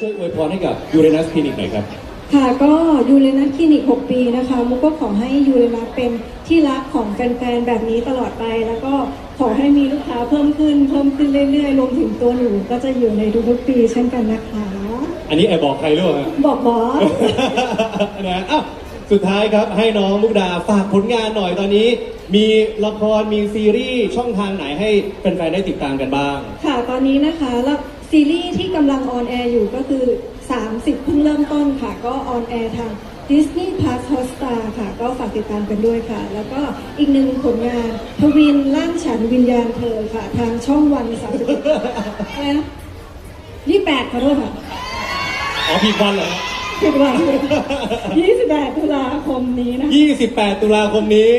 ช่วยอวยพรให้กับยูเรนัสคลินิกหน่อยครับ ค่ะก็ยูเรนัสคลินิก 6 ปีนะคะมุกก็ขอให้ยูเรนัสเป็นที่รักของแฟนๆ แบบนี้ตลอดไป แล้วก็ขอให้มีลูกค้าเพิ่มขึ้นเพิ่มขึ้นเรื่อยๆรวมถึงตัวหนูก็จะอยู่ในทุกๆปีเช่นกันนะคะ อันนี้แอบบอกใครหรือเปล่าฮะบอกบอสนะอ้าว สุดท้ายครับให้น้องมุกดาฝากผลงานหน่อยตอนนี้ มีละครมีซีรีส์ช่องทางไหนให้แฟนๆได้ติดตามกันบ้าง ค่ะตอนนี้นะคะแล้วซีรีส์ที่กำลังออนแอร์อยู่ก็คือ 30 เพิ่งเริ่มต้นค่ะ ก็ออนแอร์ทาง Disney Plus Hotstar ค่ะ ก็ฝากติดตามกันด้วยค่ะ แล้วก็อีกหนึ่งผลงานทวินล่างฉันวิญญาณเธอค่ะ ทางช่องวันสามสิบอะไรนะยี่แปดขอโทษค่ะ อ๋อผิดวันเหรอ ผิดวันยี่สิบแปดตุลาคมนี้นะคะ 28 ตุลาคมนี้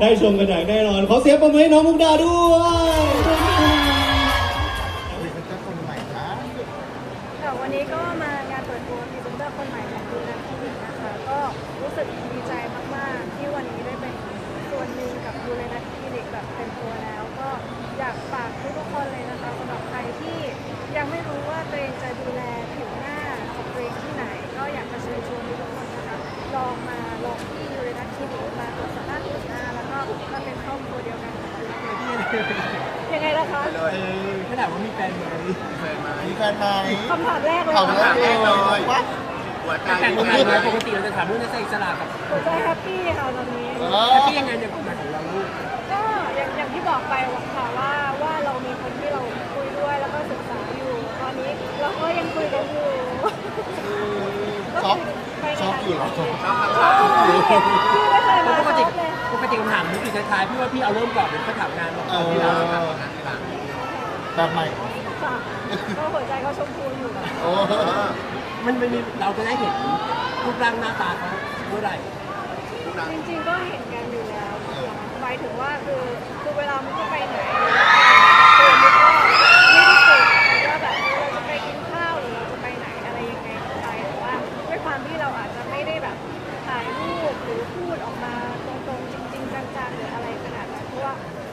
ได้ชมกันอย่างแน่นอน ขอเสียงปรบมือให้น้องมุกดาด้วย ค่ะวันนี้ก็มางานเปิดตัวพรีเซนเตอร์คนใหม่ของดูนักคลินิกนะคะ ก็รู้สึกดีใจมาก ๆ ที่วันนี้ได้เป็นส่วนหนึ่งกับดูแลนักคลินิกแบบเป็นตัวแล้ว ก็อยากฝากทุกๆคนเลยนะคะสำหรับใครที่ยังไม่รู้ว่าตัวเองจะดูแลผิวหน้าของตัวเองที่ไหน ก็อยากจะเชิญชวนทุกคนนะคะ ลองมาลองที่ยูเรนัสคลินิกมาตรวจสภาพผิวหน้าแล้วก็มาเป็นครอบครัวเดียวกันคลินิกยังไงล่ะคะถ้าถามว่ามีแฟนไหมแฟนไหมมีแฟนไหมคำถามแรกเลยคำถามแรกเลยว่าแต่งงานไหมปกติเราจะถามเรื่องนักแสดงอิสระกับหัวใจแฮปปี้ค่ะตอนนี้แฮปปี้ยังไงในความหมายของเราลูก ก็อย่างอย่างที่บอกไปค่ะว่าว่าเรามีคนที่เราคุยด้วยแล้วก็ศึกษาอยู่ ตอนนี้เราก็ยังคุยกันอยู่ ช็อก ไปไง ช็อกอยู่เหรอ ช็อกอยู่พี่ไม่เคยมา ปกช็ติอกเลยปกติคำถามนี้คือท้ายๆพี่ว่าพี่เอาเริ่มก่อนเดี๋ยวก็ถามงานบอกเอก่อนอที่เราแบบใหม่ค่ะก็หัวใจก็ชมพูอยู่ค่ะโอ้มันมันมีเราจะได้เห็นรูปร่างหน้าตาเขาเมื่อไหร่จริงๆก็เห็นกันอยู่แล้วหมายถึงว่าคือ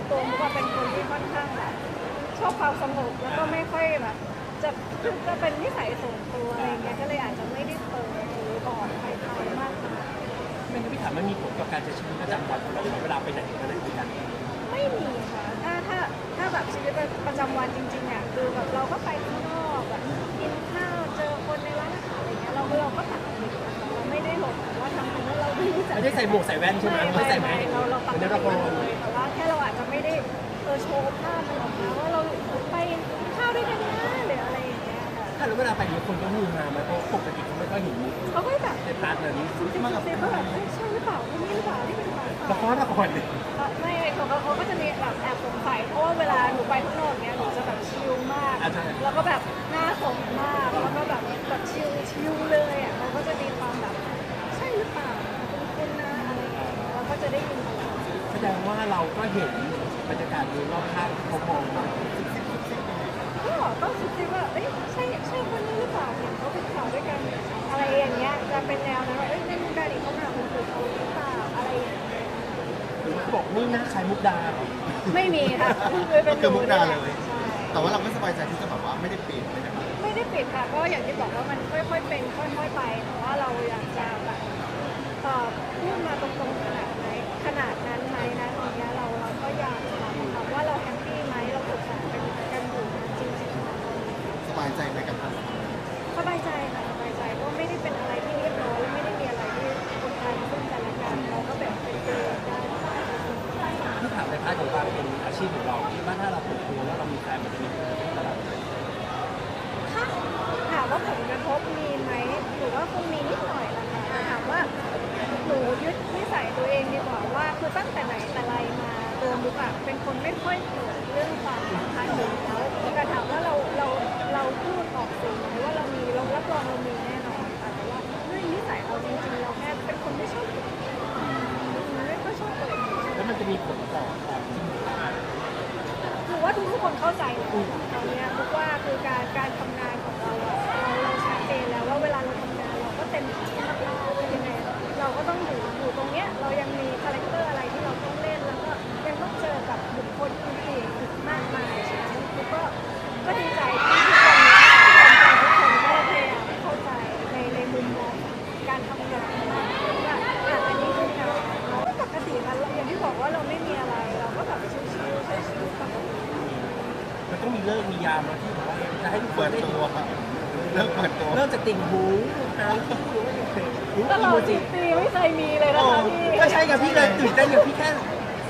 ตัวมุกอะเป็นคนที่ค่อนข้างแบบชอบความสงบแล้วก็ไม่ค่อยแบบจะจะเป็นนิสัยส่วนตัวอะไรเงี้ยก็เลยอาจจะไม่ได้เปิดหรือบอกใครๆมากมายไม่งั้นพี่ถามมันมีผลกับการใช้ชีวิตประจำวันของเราไหมเวลาไปไหนมาไหนด้วยกันไม่มีค่ะถ้าถ้าถ้าแบบชีวิตประจำวันจริงๆอะคือแบบเราก็ไปข้างนอกแบบกินข้าวเจอคนในร้านอาหารอะไรเงี้ยเราเราก็ปกตินเราไม่ได้หลบว่าทำไมแล้วเราไม่รู้จักไม่ได้ใส่หมวกใส่แว่นใช่ไหมไม่ใส่แมไม่เราเราปเหมืกอนในติ ออโชว์ภาพมันออกมาว่าเราไปกินข้าวด้วยกันนะหรืออะไรอย่างเงี้ยค่ะถ้าเราเวลาไปเนี่ยคนก็มีมาไหมเพราะปกติเขาไม่ค่อยเห็นเขาก็แบบในพาร์ทนั้นซุบซิบซุบซิบว่าแบบเฮ้ยใช่หรือเปล่าคนนี้หรือเปล่าที่เป็นใครละครละครเนี่ยไม่เขาก็เขาก็จะมีแบบแอบสงสัยเพราะว่าเวลาหนูไปข้างนอกเนี้ยหนูจะแบบชิลมาก แล้วก็แบบหน้าสมมาก แล้วก็แบบแบบชิลชิลเลยอะเขาก็จะมีความแบบใช่หรือเปล่าคุณนะอะไรอย่างเงี้ยเราก็จะได้ยินตลอดแสดงว่าเราก็เห็น บรรยากาศโดยรอบข้างที่เขามองมาก็ก็คิดสิว่าเอ้ยใช่ใช่คนนี้หรือเปล่าเห็นเขาเป็นข่าวด้วยกัน อะไรอย่างเงี้ยจะเป็นแนวนั้นว่าเอ้ยในมุกดาดิเขาหนาคนอื่นเขาหรือเปล่าอะไรอย่างเงี้ยบอกนี่นะใครมุกดาไม่มีค่ะคือเป็นคือมุกดาเลย ใช่ แต่ว่าเราก็สบายใจที่จะแบบว่าไม่ได้ปิดไม่ได้แบบไม่ได้ปิดค่ะก็อย่างที่บอกว่ามันค่อยๆเป็นค่อยๆไปแต่ว่าเราอยากจะแบบเอ่อพูดมาตรงๆขนาดไหนขนาดนั้นไหมนะตรงเนี้ยเราเรา ก็อยากถามว่าเราแฮปปี้ไหมเราปรึกษากันกันอยู่นะจริงๆค่ะสบายใจในการทำงานสบายใจค่ะสบายใจเพราะไม่ได้เป็นอะไรที่เรียบร้อยไม่ได้มีอะไรที่กดดันซึ่งกันและกันเราก็แบบเป็นตัวเองได้ที่ถามในพาร์ทของการเป็นอาชีพของเราคิดว่าถ้าเราเปิดตัวแล้วเรามีแฟนมันจะมีผลกับตลาดไหมถ้าถามว่าผลกระทบมีไหมหรือว่าคงมีนิดหน่อยหละค่ะแต่ถามว่าหนูยึดนิสัยตัวเองดีกว่าว่าคือตั้งแต่ไหนแต่ไรมา ตัวมุกอะเป็นคนไม่ค่อยเปิดเรื่องความสัมพันธ์อยู่แล้วแต่ถามว่าเราเราเราพูดออกสื่อไหมว่าเรามีเรารับรองเรามีแน่นอนค่ะแต่ว่าด้วยนิสัยเราจริงๆเราแค่เป็นคนไม่ชอบเปิดไม่ค่อยชอบเปิดแล้วมันจะมีผลต่อต่อที่คือว่าทุกๆคนเข้าใจเลยตอนเนี้ยมุกว่าคือการการทำงานของเราอะเราเราชัดเจนแล้วว่าเวลาเราทำงานเราก็เต็มที่มากๆยังไงเราก็ต้องอยู่อยู่ตรงมีคาแรคเตอร์อะไรที่เราต้องเล่นแล้วก็ยังต้องเจอกับบุคคลอื่นๆอีกมากมายฉะนั้นมุกก็ก็ดีใจที่ ต้องมี เลิกมียามมาที่แบบว่าจะให้ทุกคเปินดได้ตัวเลิกเปิดตัวเริ่มจากติ่งหูหางคิ้วหรือว่าอย่างไรหรือตว่าลอีอโมดจิสิบปีไม่เคยมีเลยนะโอ้คะพี่ก็ใช่ไงพี่เลยตื่นเต้นไงพี่แค่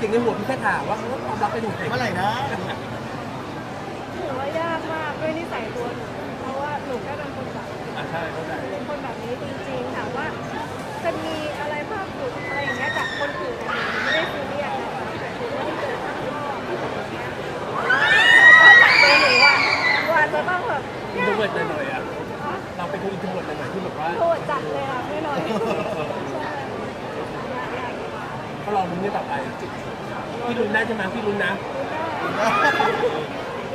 สิ่งในหัวพี่แค่ถามว่าเขาความรักเป็นหัวใจเมื่อไหร่นะหนูว่ายากมากด้วยนิสัยตัวหนูเพราะว่าหนูแค่เป็นคนแบบ อ่าใช่เข้าใจเป็นคนแบบนี้จริงๆถามว่าจะมีอ ก็รอลุ้นกันต่อไปพี่ลุ้นได้ใช่ไหมพี่ลุ้นนะ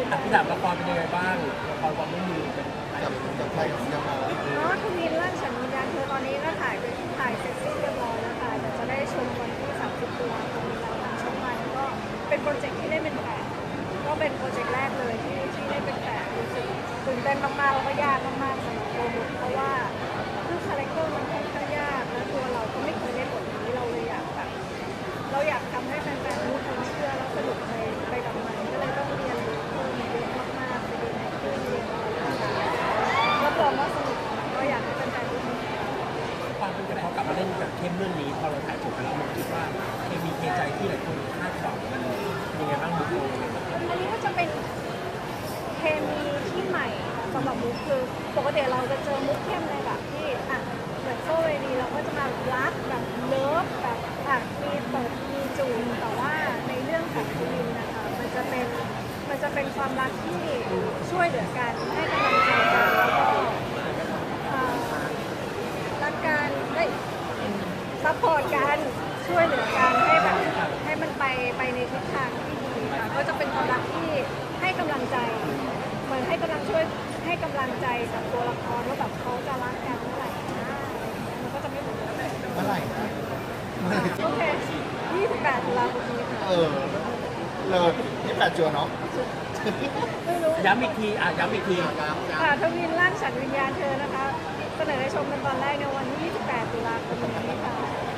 อะพี่ถามละครเป็นยังไงบ้างละครความไม่มีกับกับใครกับเซียมาๆเนาะทวีนร่างฉันวิญญาณเธอตอนนี้ก็ถ่ายไปถ่ายเสร็จสิ้นเรียบร้อยแล้วค่ะเดี๋ยวจะได้ชมวันที่30ตุลาคมนี้แล้วทางช่องวันก็เป็นโปรเจกต์ที่ได้เป็นแฟนก็เป็นโปรเจกต์แรกเลยที่ที่ได้เป็นแฟนรู้สึกตื่นเต้นมากๆแล้วก็ยากมากๆสำหรับตัวบุกเพราะว่ เป็นพอกลับมาเล่นแบบเข้มเรื่องนี้พอเราถ่ายจบไปแล้วมันคิดว่าเคมีเคใจที่หลายคนคาดหวังมันเป็นยังไงบ้างบุคโลยังไงบ้างอันนี้ก็จะเป็นเคมีที่ใหม่สำหรับมุกคือปกติเราจะเจอมุกเข้มในแบบที่อะเหมือนโซเวนีเราก็จะมารักแบบเลิฟแบบอะมีตบมีจูบแต่ว่าในเรื่องของทวินนะคะมันจะเป็นมันจะเป็นความรักที่ช่วยเหลือกันให้กำลังใจกันแล้วก็เอ่อรักกันได้ซั พพอร์ตกันช่วยเหลือกันให้แบบให้มันไปไปในทิศทางที่ดีค่ะก็จะเป็นความรักที่ให้กำลังใจ เหมือนให้กำลังช่วยให้กำลังใจกับตัวละครว่าแบบเขาจะรักกันเมื่อไหร่นะมันก็จะไม่เหมือนเดิมเมื่อไหร่นะเมื่อไหร่โอเค28ตุลาคมนี้ค่ะเออเลยยี่แปดจัวเนาะไม่รู้ย้ำอีกทีอะย้ำอีกทีค่ะทวินร่างฉันวิญญาณเธอนะคะ เสนอให้ชมกันตอนแรกในวันที่28ตุลาคมนี้ค่ะ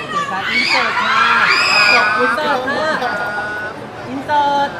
โอเคครับอินเสิร์ตค่ะอินเสิร์ตค่ะอินเสิร์ต